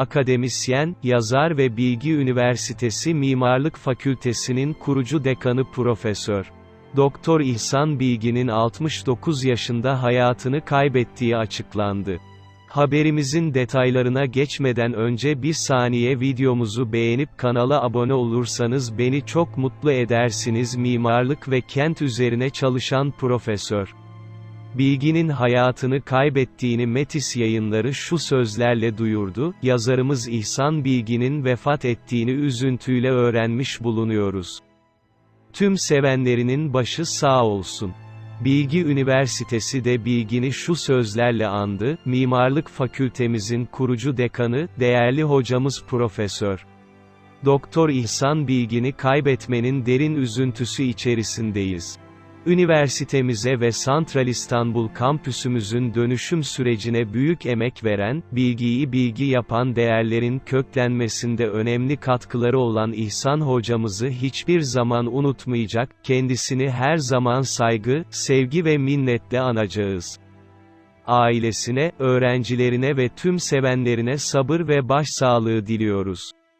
akademisyen, yazar ve Bilgi Üniversitesi Mimarlık Fakültesinin kurucu dekanı Profesör. Doktor İhsan Bilgi'nin 69 yaşında hayatını kaybettiği açıklandı. Haberimizin detaylarına geçmeden önce bir saniye videomuzu beğenip kanala abone olursanız beni çok mutlu edersiniz. Mimarlık ve kent üzerine çalışan profesör. Bilginin hayatını kaybettiğini Metis yayınları şu sözlerle duyurdu, yazarımız İhsan Bilgi'nin vefat ettiğini üzüntüyle öğrenmiş bulunuyoruz. Tüm sevenlerinin başı sağ olsun. Bilgi Üniversitesi de Bilgin'i şu sözlerle andı, Mimarlık Fakültemizin kurucu dekanı, değerli hocamız Profesör. Doktor İhsan Bilgin'i kaybetmenin derin üzüntüsü içerisindeyiz. Üniversitemize ve Santral İstanbul kampüsümüzün dönüşüm sürecine büyük emek veren, bilgiyi bilgi yapan değerlerin köklenmesinde önemli katkıları olan İhsan hocamızı hiçbir zaman unutmayacak, kendisini her zaman saygı, sevgi ve minnetle anacağız. Ailesine, öğrencilerine ve tüm sevenlerine sabır ve başsağlığı diliyoruz.